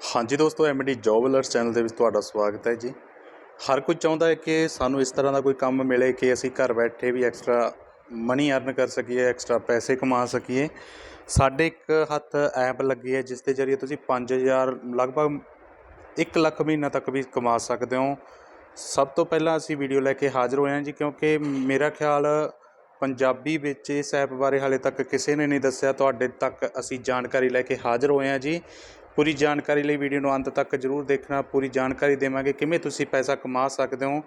ਹਾਂਜੀ ਦੋਸਤੋ MD job alerts channel ਦੇ ਵਿੱਚ ਤੁਹਾਡਾ ਸਵਾਗਤ ਹੈ ਜੀ। ਹਰ ਕੋਈ ਚਾਹੁੰਦਾ ਹੈ ਕਿ ਸਾਨੂੰ ਇਸ ਤਰ੍ਹਾਂ ਦਾ ਕੋਈ ਕੰਮ ਮਿਲੇ ਕਿ ਅਸੀਂ ਘਰ ਬੈਠੇ ਵੀ ਐਕਸਟਰਾ ਮਨੀ ਅਰਨ ਕਰ ਸਕੀਏ, ਐਕਸਟਰਾ ਪੈਸੇ ਕਮਾ ਸਕੀਏ। ਸਾਡੇ ਇੱਕ ਹੱਥ ਐਪ ਲੱਗੀ ਹੈ ਜਿਸ ਦੇ ਜ਼ਰੀਏ ਤੁਸੀਂ 5000 ਲਗਭਗ 1 ਲੱਖ ਮਹੀਨਾ ਤੱਕ ਵੀ ਕਮਾ ਸਕਦੇ ਹੋ। ਸਭ ਤੋਂ ਪਹਿਲਾਂ ਅਸੀਂ ਵੀਡੀਓ ਲੈ ਕੇ ਹਾਜ਼ਰ ਹੋਏ ਹਾਂ ਜੀ, ਕਿਉਂਕਿ ਮੇਰਾ ਖਿਆਲ ਪੰਜਾਬੀ ਵਿੱਚ ਇਸ ਐਪ ਬਾਰੇ ਹਾਲੇ ਤੱਕ ਕਿਸੇ ਨੇ ਨਹੀਂ ਦੱਸਿਆ। ਤੁਹਾਡੇ ਤੱਕ ਅਸੀਂ ਜਾਣਕਾਰੀ ਲੈ ਕੇ ਹਾਜ਼ਰ ਹੋਏ ਹਾਂ ਜੀ। ਪੂਰੀ ਜਾਣਕਾਰੀ ਲਈ ਵੀਡੀਓ ਨੂੰ ਅੰਤ ਤੱਕ ਜਰੂਰ ਦੇਖਣਾ, ਪੂਰੀ ਜਾਣਕਾਰੀ ਦੇਵਾਂਗੇ। ਕਿਵੇਂ ਤੁਸੀਂ ਪੈਸਾ ਕਮਾ ਸਕਦੇ ਹੋ?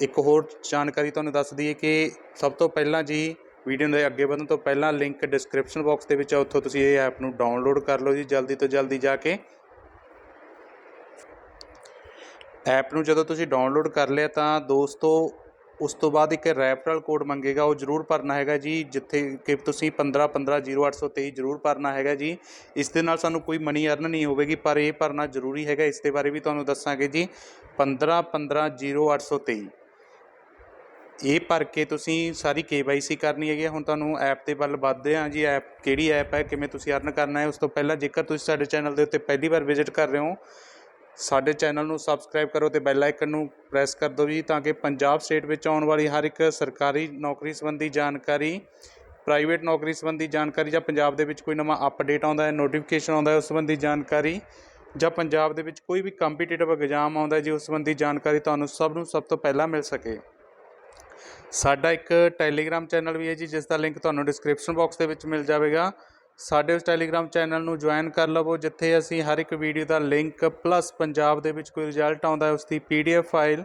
ਇੱਕ ਹੋਰ ਜਾਣਕਾਰੀ ਤੁਹਾਨੂੰ ਦੱਸ ਦਈਏ ਕਿ ਸਭ ਤੋਂ ਪਹਿਲਾਂ ਜੀ, ਵੀਡੀਓ ਦੇ ਅੱਗੇ ਵਧਣ ਤੋਂ ਪਹਿਲਾਂ ਲਿੰਕ ਡਿਸਕ੍ਰਿਪਸ਼ਨ ਬਾਕਸ ਦੇ ਵਿੱਚ ਹੈ ਉੱਥੋਂ ਤੁਸੀਂ ਇਹ ਐਪ ਨੂੰ ਡਾਊਨਲੋਡ ਕਰ ਲਓ ਜੀ ਜਲਦੀ ਤੋਂ ਜਲਦੀ ਜਾ ਕੇ। ਐਪ ਨੂੰ ਜਦੋਂ ਤੁਸੀਂ ਡਾਊਨਲੋਡ ਕਰ ਲਿਆ ਤਾਂ ਦੋਸਤੋ ਉਸ ਤੋਂ ਬਾਅਦ ਇੱਕ ਰੈਫਰਲ ਕੋਡ ਮੰਗੇਗਾ, ਉਹ ਜ਼ਰੂਰ ਭਰਨਾ ਹੈਗਾ ਜੀ, ਜਿੱਥੇ ਕਿ ਤੁਸੀਂ 15 15 0823 ਜ਼ਰੂਰ ਭਰਨਾ ਹੈਗਾ ਜੀ। ਇਸ ਦੇ ਨਾਲ ਸਾਨੂੰ ਕੋਈ ਮਨੀ ਅਰਨ ਨਹੀਂ ਹੋਵੇਗੀ, ਪਰ ਇਹ ਭਰਨਾ ਜ਼ਰੂਰੀ ਹੈਗਾ, ਇਸ ਦੇ ਬਾਰੇ ਵੀ ਤੁਹਾਨੂੰ ਦੱਸਾਂਗੇ ਜੀ। 15 15 0823 ਇਹ ਭਰ ਕੇ ਤੁਸੀਂ ਸਾਰੀ KYC ਕਰਨੀ ਹੈਗੀ ਹੈ। ਹੁਣ ਤੁਹਾਨੂੰ ਐਪ ਦੇ ਵੱਲ ਵੱਧਦੇ ਹਾਂ ਜੀ ਐਪ ਕਿਹੜੀ ਐਪ ਹੈ, ਕਿਵੇਂ ਤੁਸੀਂ ਅਰਨ ਕਰਨਾ ਹੈ, ਉਸ ਤੋਂ ਪਹਿਲਾਂ ਜੇਕਰ ਤੁਸੀਂ ਸਾਡੇ ਚੈਨਲ ਦੇ ਉੱਤੇ ਪਹਿਲੀ ਵਾਰ ਵਿਜ਼ਿਟ ਕਰ ਰਹੇ ਹੋ ਸਾਡੇ ਚੈਨਲ ਨੂੰ ਸਬਸਕ੍ਰਾਈਬ ਕਰੋ ਤੇ ਬੈਲ ਆਈਕਨ ਨੂੰ ਪ੍ਰੈਸ ਕਰ ਦਿਓ ਜੀ ਤਾਂ ਕਿ ਪੰਜਾਬ ਸਟੇਟ ਵਿੱਚ ਆਉਣ ਵਾਲੀ ਹਰ ਇੱਕ ਸਰਕਾਰੀ ਨੌਕਰੀ ਸੰਬੰਧੀ ਜਾਣਕਾਰੀ, ਪ੍ਰਾਈਵੇਟ ਨੌਕਰੀ ਸੰਬੰਧੀ ਜਾਣਕਾਰੀ ਜਾਂ ਪੰਜਾਬ ਦੇ ਵਿੱਚ ਕੋਈ ਨਵਾਂ ਅਪਡੇਟ ਆਉਂਦਾ ਹੈ ਨੋਟੀਫਿਕੇਸ਼ਨ ਆਉਂਦਾ ਹੈ ਉਸ ਸੰਬੰਧੀ ਜਾਣਕਾਰੀ ਜਾਂ ਪੰਜਾਬ ਦੇ ਵਿੱਚ ਕੋਈ ਵੀ ਕੰਪੀਟੀਟਿਵ ਐਗਜ਼ਾਮ ਆਉਂਦਾ ਹੈ ਜੀ ਉਸ ਸੰਬੰਧੀ ਜਾਣਕਾਰੀ ਤੁਹਾਨੂੰ ਸਭ ਨੂੰ ਸਭ ਤੋਂ ਪਹਿਲਾਂ ਮਿਲ ਸਕੇ। ਸਾਡਾ ਇੱਕ ਟੈਲੀਗ੍ਰਾਮ ਚੈਨਲ ਵੀ ਹੈ ਜੀ, ਜਿਸ ਦਾ ਲਿੰਕ ਤੁਹਾਨੂੰ ਡਿਸਕ੍ਰਿਪਸ਼ਨ ਬਾਕਸ ਦੇ ਵਿੱਚ ਮਿਲ ਜਾਵੇਗਾ। ਸਾਡੇ ਉਸ ਟੈਲੀਗ੍ਰਾਮ ਚੈਨਲ ਨੂੰ ਜੁਆਇਨ ਕਰ ਲਵੋ, ਜਿੱਥੇ ਅਸੀਂ ਹਰ ਇੱਕ ਵੀਡੀਓ ਦਾ ਲਿੰਕ ਪਲੱਸ ਪੰਜਾਬ ਦੇ ਵਿੱਚ ਕੋਈ ਰਿਜ਼ਲਟ ਆਉਂਦਾ ਹੈ, ਉਸ ਦੀ ਪੀਡੀਐਫ ਫਾਈਲ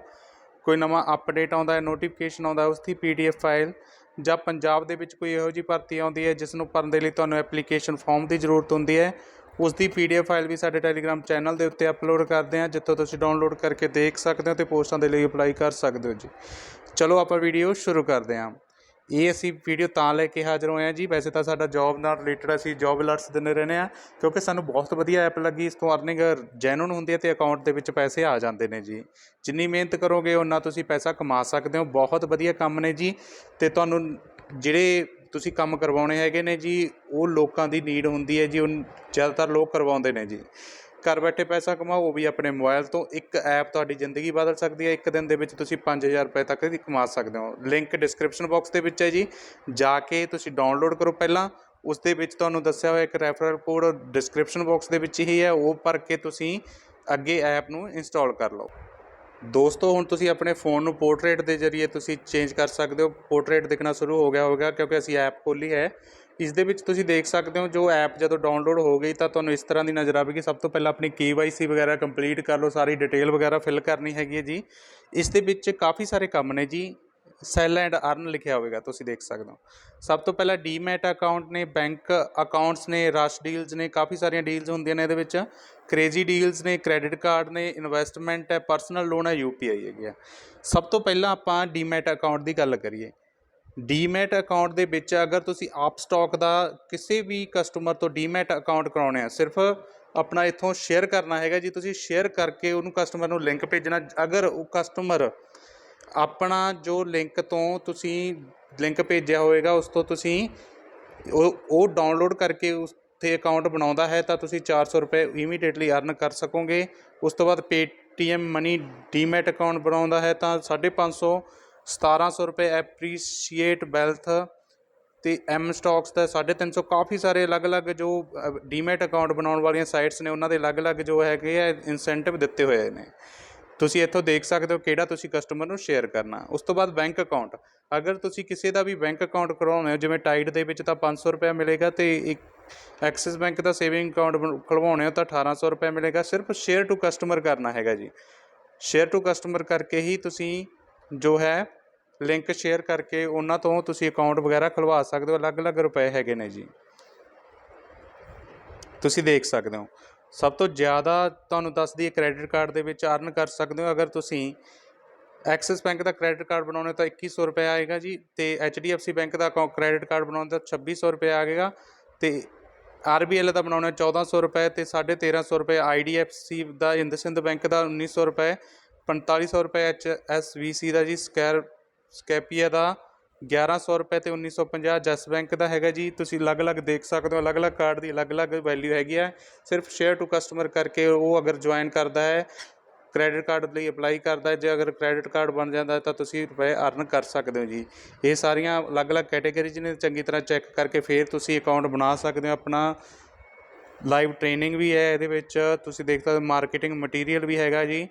ਕੋਈ ਨਵਾਂ ਅਪਡੇਟ ਆਉਂਦਾ ਹੈ ਨੋਟੀਫਿਕੇਸ਼ਨ ਆਉਂਦਾ ਹੈ, ਉਸ ਦੀ ਪੀਡੀਐਫ ਫਾਈਲ ਜਾਂ ਪੰਜਾਬ ਦੇ ਵਿੱਚ ਕੋਈ ਇਹੋ ਜਿਹੀ ਭਰਤੀ ਆਉਂਦੀ ਹੈ, ਜਿਸ ਨੂੰ ਭਰਨ ਦੇ ਲਈ ਤੁਹਾਨੂੰ ਐਪਲੀਕੇਸ਼ਨ ਫਾਰਮ ਦੀ ਜ਼ਰੂਰਤ ਹੁੰਦੀ ਹੈ, ਉਸ ਦੀ ਪੀਡੀਐਫ ਫਾਈਲ ਵੀ ਸਾਡੇ ਟੈਲੀਗ੍ਰਾਮ ਚੈਨਲ ਦੇ ਉੱਤੇ ਅਪਲੋਡ ਕਰਦੇ ਹਾਂ, ਜਿੱਥੋਂ ਤੁਸੀਂ ਡਾਊਨਲੋਡ ਕਰਕੇ ਦੇਖ ਸਕਦੇ ਹੋ ਤੇ ਪੋਸਟਾਂ ਦੇ ਲਈ ਅਪਲਾਈ ਕਰ ਸਕਦੇ ਹੋ ਜੀ। ਚਲੋ ਆਪਾਂ ਵੀਡੀਓ ਸ਼ੁਰੂ ਕਰਦੇ ਹਾਂ। ਇਹ ਅਸੀਂ ਵੀਡੀਓ ਤਾਂ ਲੈ ਕੇ ਹਾਜ਼ਰ ਹੋਏ ਹਾਂ ਜੀ। ਵੈਸੇ ਤਾਂ ਸਾਡਾ ਜੌਬ ਨਾਲ ਰਿਲੇਟਡ ਅਸੀਂ ਜੌਬ ਅਲਰਟਸ ਦਿੰਦੇ ਰਹਿੰਦੇ ਆ ਕਿਉਂਕਿ ਸਾਨੂੰ ਬਹੁਤ ਵਧੀਆ ਐਪ ਲੱਗੀ। ਇਸ ਤੋਂ ਅਰਨਿੰਗ ਜੈਨੂਨ ਹੁੰਦੀ ਹੈ ਤੇ ਅਕਾਊਂਟ ਦੇ ਵਿੱਚ ਪੈਸੇ ਆ ਜਾਂਦੇ ਨੇ ਜੀ। ਜਿੰਨੀ ਮਿਹਨਤ ਕਰੋਗੇ ਉਨਾ ਤੁਸੀਂ ਪੈਸਾ ਕਮਾ ਸਕਦੇ ਹੋ। ਬਹੁਤ ਵਧੀਆ ਕੰਮ ਨੇ ਜੀ। ਤੇ ਤੁਹਾਨੂੰ ਜਿਹੜੇ ਤੁਸੀਂ ਕੰਮ ਕਰਵਾਉਣੇ ਹੈਗੇ ਨੇ ਜੀ, ਉਹ ਲੋਕਾਂ ਦੀ ਨੀਡ ਹੁੰਦੀ ਹੈ ਜੀ। ਉਹ ਜ਼ਿਆਦਾਤਰ ਲੋਕ ਕਰਵਾਉਂਦੇ ਨੇ ਜੀ। ਘਰ ਬੈਠੇ ਪੈਸਾ ਕਮਾਓ, ਉਹ ਵੀ ਆਪਣੇ ਮੋਬਾਈਲ ਤੋਂ। ਇੱਕ ਐਪ ਤੁਹਾਡੀ ਜ਼ਿੰਦਗੀ ਬਦਲ ਸਕਦੀ ਹੈ। ਇੱਕ ਦਿਨ ਦੇ ਵਿੱਚ ਤੁਸੀਂ 5000 ਰੁਪਏ ਤੱਕ ਦੀ ਕਮਾ ਸਕਦੇ ਹੋ। ਲਿੰਕ ਡਿਸਕ੍ਰਿਪਸ਼ਨ ਬਾਕਸ ਦੇ ਵਿੱਚ ਹੈ ਜੀ। ਜਾ ਕੇ ਤੁਸੀਂ ਡਾਊਨਲੋਡ ਕਰੋ ਪਹਿਲਾਂ। ਉਸ ਦੇ ਵਿੱਚ ਤੁਹਾਨੂੰ ਦੱਸਿਆ ਹੋਇਆ ਇੱਕ ਰੈਫਰਲ ਕੋਡ ਡਿਸਕ੍ਰਿਪਸ਼ਨ ਬਾਕਸ ਦੇ ਵਿੱਚ ਹੀ ਹੈ। ਉਹ ਭਰ ਕੇ ਤੁਸੀਂ ਅੱਗੇ ਐਪ ਨੂੰ ਇੰਸਟਾਲ ਕਰ ਲਓ। ਦੋਸਤੋ, ਹੁਣ ਤੁਸੀਂ ਆਪਣੇ ਫੋਨ ਨੂੰ ਪੋਰਟਰੇਟ ਦੇ ਜ਼ਰੀਏ ਤੁਸੀਂ ਚੇਂਜ ਕਰ ਸਕਦੇ ਹੋ। ਪੋਰਟਰੇਟ ਦਿਖਣਾ ਸ਼ੁਰੂ ਹੋ ਗਿਆ ਹੋਵੇਗਾ ਕਿਉਂਕਿ ਅਸੀਂ ਐਪ ਖੋਲੀ ਹੈ। ਇਸ ਦੇ ਵਿੱਚ ਤੁਸੀਂ ਦੇਖ ਸਕਦੇ ਹੋ ਜੋ ਐਪ ਜਦੋਂ ਡਾਊਨਲੋਡ ਹੋ ਗਈ ਤਾਂ ਤੁਹਾਨੂੰ ਇਸ ਤਰ੍ਹਾਂ ਦੀ ਨਜ਼ਰ ਆਵੇਗੀ। ਸਭ ਤੋਂ ਪਹਿਲਾਂ ਆਪਣੀ KYC ਵਗੈਰਾ ਕੰਪਲੀਟ ਕਰ ਲਓ, ਸਾਰੀ ਡਿਟੇਲ ਵਗੈਰਾ ਫਿਲ ਕਰਨੀ ਹੈਗੀ ਹੈ ਜੀ। ਇਸ ਦੇ ਵਿੱਚ ਕਾਫੀ ਸਾਰੇ ਕੰਮ ਨੇ ਜੀ। ਸੈਲ ਐਂਡ ਅਰਨ ਲਿਖਿਆ ਹੋਵੇਗਾ, ਤੁਸੀਂ ਦੇਖ ਸਕਦੇ ਹੋ। ਸਭ ਤੋਂ ਪਹਿਲਾਂ ਡੀਮੈਟ ਅਕਾਊਂਟ ਨੇ ਬੈਂਕ ਅਕਾਊਂਟਸ ਨੇ ਰਸ਼ ਡੀਲਸ ਨੇ, ਕਾਫੀ ਸਾਰੀਆਂ ਡੀਲਸ ਹੁੰਦੀਆਂ ਨੇ ਇਹਦੇ ਵਿੱਚ। ਕ੍ਰੇਜ਼ੀ ਡੀਲਸ ਨੇ ਕ੍ਰੈਡਿਟ ਕਾਰਡ ਨੇ ਇਨਵੈਸਟਮੈਂਟ ਹੈ ਪਰਸਨਲ ਲੋਨ ਹੈ ਯੂਪੀਆਈ ਹੈਗੀ ਆ ਸਭ ਤੋਂ ਪਹਿਲਾਂ ਆਪਾਂ ਡੀਮੈਟ ਅਕਾਊਂਟ ਦੀ ਗੱਲ ਕਰੀਏ। ਡੀਮੈਟ ਅਕਾਊਂਟ ਦੇ ਵਿੱਚ ਅਗਰ ਤੁਸੀਂ ਆਪ ਸਟਾਕ ਦਾ ਕਿਸੇ ਵੀ ਕਸਟਮਰ ਤੋਂ ਡੀਮੈਟ ਅਕਾਊਂਟ ਕਰਾਉਣੇ ਆ, ਸਿਰਫ ਆਪਣਾ ਇੱਥੋਂ ਸ਼ੇਅਰ ਕਰਨਾ ਹੈਗਾ ਜੀ, ਤੁਸੀਂ ਸ਼ੇਅਰ ਕਰਕੇ ਉਹਨੂੰ ਕਸਟਮਰ ਨੂੰ ਲਿੰਕ ਭੇਜਣਾ। ਅਗਰ ਉਹ ਕਸਟਮਰ ਆਪਣਾ ਜੋ ਲਿੰਕ ਤੋਂ ਤੁਸੀਂ ਲਿੰਕ ਭੇਜਿਆ ਹੋਵੇਗਾ ਉਸ ਤੋਂ ਤੁਸੀਂ ਉਹ ਉਹ ਡਾਊਨਲੋਡ ਕਰਕੇ ਉਸ ਤੇ ਅਕਾਊਂਟ ਬਣਾਉਂਦਾ ਹੈ, ਤਾਂ ਤੁਸੀਂ 400 ਰੁਪਏ ਇਮੀਡੀਏਟਲੀ ਅਰਨ ਕਰ ਸਕੋਗੇ। ਉਸ ਤੋਂ ਬਾਅਦ ਪੇਟੀਐਮ ਮਨੀ ਡੀਮੈਟ ਅਕਾਊਂਟ ਬਣਾਉਂਦਾ ਹੈ, ਤਾਂ 550 1700 ਰੁਪਏ ਐਪਰੀਸ਼ੀਏਟ ਵੈਲਥ ਅਤੇ ਐਮ ਸਟੋਕਸ ਦਾ 350 ਕਾਫੀ ਸਾਰੇ ਅਲੱਗ-ਅਲੱਗ ਜੋ ਡੀਮੈਟ ਅਕਾਊਂਟ ਬਣਾਉਣ ਵਾਲੀਆਂ ਸਾਈਟਸ ਨੇ, ਉਹਨਾਂ ਦੇ ਅਲੱਗ-ਅਲੱਗ ਜੋ ਹੈਗੇ ਆ ਇਨਸੈਂਟਿਵ ਦਿੱਤੇ ਹੋਏ ਨੇ। ਤੁਸੀਂ ਇੱਥੋਂ ਦੇਖ ਸਕਦੇ ਹੋ ਕਿਹੜਾ ਤੁਸੀਂ ਕਸਟਮਰ ਨੂੰ ਸ਼ੇਅਰ ਕਰਨਾ। ਉਸ ਤੋਂ ਬਾਅਦ ਬੈਂਕ ਅਕਾਊਂਟ ਅਗਰ ਤੁਸੀਂ ਕਿਸੇ ਦਾ ਵੀ ਬੈਂਕ ਅਕਾਊਂਟ ਕਰਵਾਉਣਾ ਹੈ, ਜਿਵੇਂ ਟਾਈਡ ਦੇ ਵਿੱਚ ਤਾਂ 500 ਰੁਪਏ ਮਿਲੇਗਾ ਤੇ ਇੱਕ ਐਕਸਿਸ ਬੈਂਕ ਦਾ ਸੇਵਿੰਗ ਅਕਾਊਂਟ ਖੁਲਵਾਉਣੇ ਹੋ ਤਾਂ 1800 ਰੁਪਏ ਮਿਲੇਗਾ। ਸਿਰਫ ਸ਼ੇਅਰ ਟੂ ਕਸਟਮਰ ਕਰਨਾ ਹੈਗਾ ਜੀ। ਸ਼ੇਅਰ ਟੂ ਕਸਟਮਰ ਕਰਕੇ ਹੀ ਤੁਸੀਂ ਜੋ ਹੈ ਲਿੰਕ ਸ਼ੇਅਰ ਕਰਕੇ ਉਹਨਾਂ ਤੋਂ ਤੁਸੀਂ ਅਕਾਊਂਟ ਵਗੈਰਾ ਖੁਲਵਾ ਸਕਦੇ ਹੋ। ਅਲੱਗ-ਅਲੱਗ ਰੁਪਏ ਹੈਗੇ ਨੇ ਜੀ। ਤੁਸੀਂ ਦੇਖ ਸਕਦੇ ਹੋ। ਸਭ ਤੋਂ ਜ਼ਿਆਦਾ ਤੁਹਾਨੂੰ ਦੱਸ ਦਈਏ ਕ੍ਰੈਡਿਟ ਕਾਰਡ ਦੇ ਵਿੱਚ ਅਰਨ ਕਰ ਸਕਦੇ ਹੋ। ਅਗਰ ਤੁਸੀਂ ਐਕਸਿਸ ਬੈਂਕ ਦਾ ਕ੍ਰੈਡਿਟ ਕਾਰਡ ਬਣਾਉਣਾ ਤਾਂ 2100 ਰੁਪਏ ਆਏਗਾ ਜੀ ਤੇ HDFC ਬੈਂਕ ਦਾ ਕ੍ਰੈਡਿਟ ਕਾਰਡ ਬਣਾਉਣੇ ਤਾਂ 2600 ਰੁਪਏ ਆਏਗਾ ਤੇ RBL ਦਾ ਬਣਾਉਣਾ 1400 ਰੁਪਏ ਤੇ 1350 ਰੁਪਏ IDFC ਦਾ ਇੰਦਸਿੰਧ ਬੈਂਕ ਦਾ 1900 ਰੁਪਏ 4500 ਰੁਪਏ HSBC ਦਾ ਜੀ, ਸਕੈਰ, ਸਕੈਪੀਆ ਦਾ 1100 ਰੁਪਏ ਤੇ 1950 ਜੈਸ ਬੈਂਕ ਦਾ ਹੈਗਾ ਜੀ। ਤੁਸੀਂ ਅਲੱਗ-ਅਲੱਗ ਦੇਖ ਸਕਦੇ ਹੋ, ਅਲੱਗ-ਅਲੱਗ ਕਾਰਡ ਦੀ ਅਲੱਗ-ਅਲੱਗ ਵੈਲਿਊ ਹੈਗੀ ਹੈ। ਸਿਰਫ ਸ਼ੇਅਰ ਟੂ ਕਸਟਮਰ ਕਰਕੇ ਉਹ ਅਗਰ ਜੁਆਇਨ ਕਰਦਾ ਹੈ, ਕ੍ਰੈਡਿਟ ਕਾਰਡ ਲਈ ਅਪਲਾਈ ਕਰਦਾ ਹੈ, ਜੇ ਅਗਰ ਕ੍ਰੈਡਿਟ ਕਾਰਡ ਬਣ ਜਾਂਦਾ ਤਾਂ ਤੁਸੀਂ ਰੁਪਏ ਅਰਨ ਕਰ ਸਕਦੇ ਹੋ ਜੀ। ਇਹ ਸਾਰੀਆਂ ਅਲੱਗ-ਅਲੱਗ ਕੈਟਾਗਰੀਜ਼ ਨੇ, ਚੰਗੀ ਤਰ੍ਹਾਂ ਚੈੱਕ ਕਰਕੇ ਫਿਰ ਤੁਸੀਂ ਅਕਾਊਂਟ ਬਣਾ ਸਕਦੇ ਹੋ। ਆਪਣਾ ਲਾਈਵ ਟ੍ਰੇਨਿੰਗ ਵੀ ਹੈ ਇਹਦੇ ਵਿੱਚ, ਤੁਸੀਂ ਦੇਖ ਸਕਦੇ ਹੋ, ਮਾਰਕੀਟਿੰਗ ਮਟੀਰੀਅਲ ਵੀ ਹੈਗਾ ਜੀ।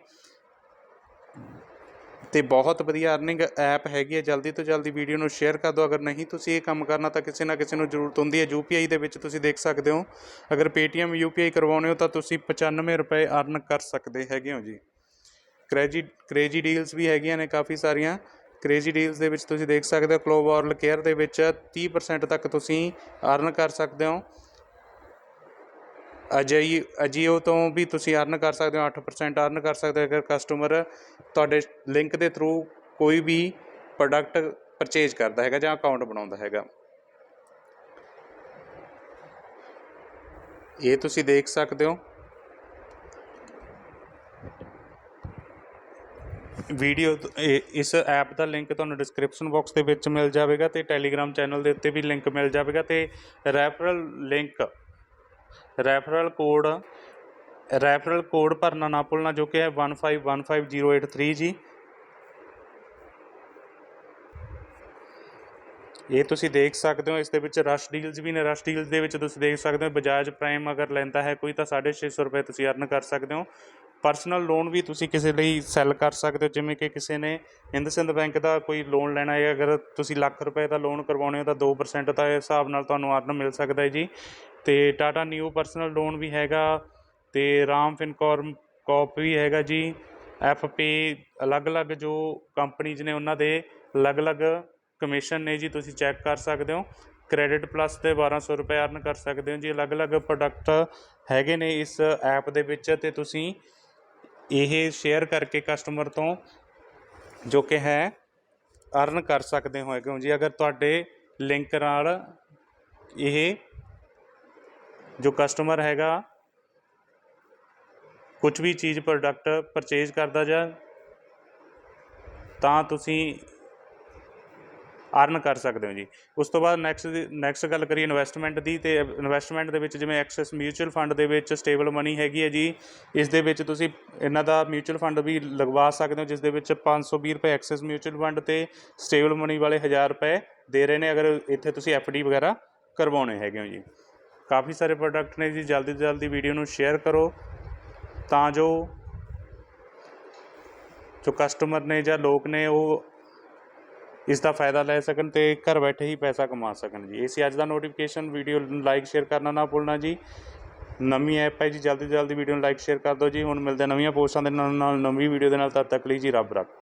ਤੇ ਬਹੁਤ ਵਧੀਆ ਅਰਨਿੰਗ ਐਪ ਹੈਗੀ ਹੈ। ਜਲਦੀ ਤੋਂ ਜਲਦੀ ਵੀਡੀਓ ਨੂੰ ਸ਼ੇਅਰ ਕਰ ਦਿਓ। ਅਗਰ ਨਹੀਂ ਤੁਸੀਂ ਇਹ ਕੰਮ ਕਰਨਾ, ਤਾਂ ਕਿਸੇ ਨਾ ਕਿਸੇ ਨੂੰ ਜ਼ਰੂਰਤ ਹੁੰਦੀ ਹੈ। ਯੂਪੀਆਈ ਦੇ ਵਿੱਚ ਤੁਸੀਂ ਦੇਖ ਸਕਦੇ ਹੋ। ਅਗਰ ਪੇਟੀਐਮ ਯੂਪੀਆਈ ਕਰਵਾਉਣੇ ਹੋ, ਤਾਂ ਤੁਸੀਂ 95 ਰੁਪਏ ਅਰਨ ਕਰ ਸਕਦੇ ਹੈਗੇ ਹੋ ਜੀ। ਕ੍ਰੇਜੀ ਕ੍ਰੇਜੀ ਡੀਲਸ ਵੀ ਹੈਗੀਆਂ ਨੇ ਕਾਫੀ ਸਾਰੀਆਂ। ਕ੍ਰੇਜੀ ਡੀਲਸ ਦੇ ਵਿੱਚ ਤੁਸੀਂ ਦੇਖ ਸਕਦੇ ਹੋ। ਕਲੋਵਰਲ ਕੇਅਰ ਦੇ ਵਿੱਚ 30% ਤੱਕ ਤੁਸੀਂ ਅਰਨ ਕਰ ਸਕਦੇ ਹੋ। ਅਜਈ ਅਜੀਓ ਤੋਂ ਵੀ ਤੁਸੀਂ ਅਰਨ ਕਰ ਸਕਦੇ ਹੋ, ਅੱਠ ਪਰਸੈਂਟ ਅਰਨ ਕਰ ਸਕਦੇ ਹੋ, ਅਗਰ ਕਸਟਮਰ ਤੁਹਾਡੇ ਲਿੰਕ ਦੇ ਥਰੂ ਕੋਈ ਵੀ ਪ੍ਰੋਡਕਟ ਪਰਚੇਜ ਕਰਦਾ ਹੈਗਾ ਜਾਂ ਅਕਾਊਂਟ ਬਣਾਉਂਦਾ ਹੈਗਾ। ਇਹ ਤੁਸੀਂ ਦੇਖ ਸਕਦੇ ਹੋ। ਵੀਡੀਓ ਇਹ- ਇਸ ਐਪ ਦਾ ਲਿੰਕ ਤੁਹਾਨੂੰ ਡਿਸਕ੍ਰਿਪਸ਼ਨ ਬਾਕਸ ਦੇ ਵਿੱਚ ਮਿਲ ਜਾਵੇਗਾ ਤੇ ਟੈਲੀਗ੍ਰਾਮ ਚੈਨਲ ਦੇ ਉੱਤੇ ਵੀ ਲਿੰਕ ਮਿਲ ਜਾਵੇਗਾ ਤੇ referral link referral code referral code ਭਰਨਾ ਨਾ ਭੁੱਲਣਾ ਜੋ ਕਿ ਹੈ 1515083 ਜੀ। ਇਹ ਤੁਸੀਂ ਦੇਖ ਸਕਦੇ ਹੋ, ਇਸ ਦੇ ਵਿੱਚ ਰਸ਼ ਡੀਲਸ ਵੀ ਨੇ। ਰਸ਼ ਡੀਲਸ ਦੇ ਵਿੱਚ ਤੁਸੀਂ ਦੇਖ ਸਕਦੇ ਹੋ, ਬਜਾਜ ਪ੍ਰਾਈਮ ਅਗਰ ਲੈਂਦਾ ਹੈ ਕੋਈ ਤਾਂ 650 ਰੁਪਏ ਤੁਸੀਂ ਅਰਨ ਕਰ ਸਕਦੇ ਹੋ। ਪਰਸਨਲ ਲੋਨ ਵੀ ਤੁਸੀਂ ਕਿਸੇ ਲਈ ਸੈੱਲ ਕਰ ਸਕਦੇ ਹੋ, ਜਿਵੇਂ ਕਿ ਕਿਸੇ ਨੇ ਹਿੰਦੁਸਤਾਨ ਬੈਂਕ ਦਾ ਕੋਈ ਲੋਨ ਲੈਣਾ ਹੈ। ਅਗਰ ਤੁਸੀਂ ਲੱਖ ਰੁਪਏ ਦਾ ਲੋਨ ਕਰਵਾਉਣੇ ਹੋ ਤਾਂ 2% ਦਾ ਹਿਸਾਬ ਨਾਲ ਤੁਹਾਨੂੰ ਅਰਨ ਮਿਲ ਸਕਦਾ ਹੈ ਜੀ। ਅਤੇ ਟਾਟਾ ਨਿਊ ਪਰਸਨਲ ਲੋਨ ਵੀ ਹੈਗਾ ਅਤੇ ਰਾਮ ਫਿਨਕੋਰਮ ਕੋਪ ਵੀ ਹੈਗਾ ਜੀ। ਐਫ ਪੀ ਅਲੱਗ-ਅਲੱਗ ਜੋ ਕੰਪਨੀਜ਼ ਨੇ ਉਹਨਾਂ ਦੇ ਅਲੱਗ-ਅਲੱਗ ਕਮਿਸ਼ਨ ਨੇ ਜੀ, ਤੁਸੀਂ ਚੈੱਕ ਕਰ ਸਕਦੇ ਹੋ। ਕ੍ਰੈਡਿਟ ਪਲੱਸ ਤੇ 1200 ਰੁਪਏ ਅਰਨ ਕਰ ਸਕਦੇ ਹੋ ਜੀ। ਅਲੱਗ-ਅਲੱਗ ਪ੍ਰੋਡਕਟ ਹੈਗੇ ਨੇ ਇਸ ਐਪ ਦੇ ਵਿੱਚ ਤੇ ਤੁਸੀਂ ਇਹ ਸ਼ੇਅਰ ਕਰਕੇ ਕਸਟਮਰ ਤੋਂ ਜੋ ਕਿ ਹੈ, ਅਰਨ ਕਰ ਸਕਦੇ ਹੋ ਕਿਉਂ ਜੀ। ਅਗਰ ਤੁਹਾਡੇ ਲਿੰਕ ਨਾਲ ਇਹ ਜੋ ਕਸਟਮਰ ਹੈਗਾ ਕੁਝ ਵੀ ਚੀਜ਼ ਪ੍ਰੋਡਕਟ ਪਰਚੇਜ ਕਰਦਾ ਜਾ ਤਾਂ ਤੁਸੀਂ ਅਰਨ ਕਰ ਸਕਦੇ ਹੋ ਜੀ। ਉਸ ਤੋਂ ਬਾਅਦ ਨੈਕਸਟ ਨੈਕਸਟ ਗੱਲ ਕਰੀਏ ਇਨਵੈਸਟਮੈਂਟ ਦੀ ਤੇ ਇਨਵੈਸਟਮੈਂਟ ਦੇ ਵਿੱਚ ਜਿਵੇਂ ਐਕਸੈਸ ਮਿਊਚੁਅਲ ਫੰਡ ਦੇ ਵਿੱਚ ਸਟੇਬਲ ਮਨੀ ਹੈਗੀ ਹੈ ਜੀ, ਇਸ ਦੇ ਵਿੱਚ ਤੁਸੀਂ ਇਹਨਾਂ ਦਾ ਮਿਊਚੁਅਲ ਫੰਡ ਵੀ ਲਗਵਾ ਸਕਦੇ ਹੋ, ਜਿਸ ਦੇ ਵਿੱਚ 520 ਰੁਪਏ ਐਕਸੈਸ ਮਿਊਚੁਅਲ ਫੰਡ ਤੇ ਸਟੇਬਲ ਮਨੀ ਵਾਲੇ 1000 ਰੁਪਏ ਦੇ ਰਹੇ ਨੇ, ਅਗਰ ਇੱਥੇ ਤੁਸੀਂ ਡੀ ਵਗੈਰਾ ਕਰਵਾਉਣੇ ਹੈਗੇ ਹੋ ਜੀ। ਕਾਫੀ ਸਾਰੇ ਪ੍ਰੋਡਕਟ ਨੇ ਜੀ, ਜਲਦੀ ਤੋਂ ਜਲਦੀ ਵੀਡੀਓ ਨੂੰ ਸ਼ੇਅਰ ਕਰੋ ਤਾਂ ਜੋ ਜੋ ਕਸਟਮਰ ਨੇ ਜਾਂ ਲੋਕ ਨੇ ਉਹ ਇਸ ਦਾ ਫਾਇਦਾ ਲੈ ਸਕਣ ਤੇ ਘਰ ਬੈਠੇ ਹੀ ਪੈਸਾ ਕਮਾ ਸਕਣ ਜੀ। ਇਹ ਸੀ ਅੱਜ ਦਾ ਨੋਟੀਫਿਕੇਸ਼ਨ ਵੀਡੀਓ ਨੂੰ ਲਾਈਕ ਸ਼ੇਅਰ ਕਰਨਾ ਨਾ ਭੁੱਲਣਾ ਜੀ। ਨਵੀਂ ਐਪ ਹੈ ਜੀ, ਜਲਦੀ ਤੋਂ ਜਲਦੀ ਵੀਡੀਓ ਨੂੰ ਲਾਈਕ ਸ਼ੇਅਰ ਕਰ ਦਿਓ ਜੀ। ਹੁਣ ਮਿਲਦੇ ਨਵੀਆਂ ਪੋਸਟਾਂ ਦੇ ਨਾਲ ਨਾਲ ਨਵੀਂ ਵੀਡੀਓ ਦੇ ਨਾਲ ਤਦ ਤੱਕ ਲਈ ਜੀ ਰੱਬ ਰੱਖ।